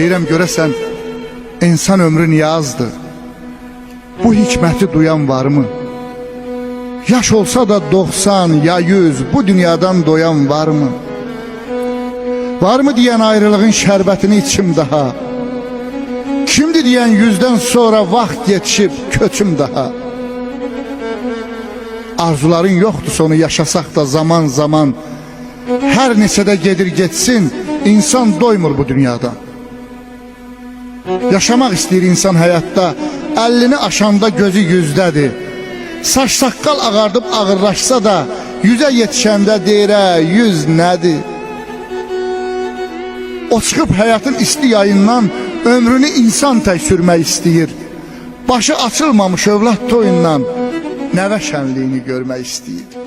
Deyirəm görəsən insan ömrü niyə azdır? Bu hikməti duyan varmı? Yaş olsa da 90 ya 100 bu dünyadan doyan varmı? Varmı deyən ayrılığın şərbətini içim daha? Kimdi deyən yüzdən sonra vaxt yetişib köçüm daha? Arzuların yoxdur sonu yaşasaq da zaman zaman Hər neçədə gedir getsin insan doymur bu dünyadan Yaşamaq istəyir insan həyatda. 50-ni aşanda gözü yüzdədir. Saç saqqal ağardıb ağırlaşsa da Yüzə yetişəndə deyirə yüz nədir? O çıxıb həyatın isti yayından Ömrünü insan tək sürmək istəyir. Başı açılmamış övlad toyundan Nəvə şənliyini görmək istəyir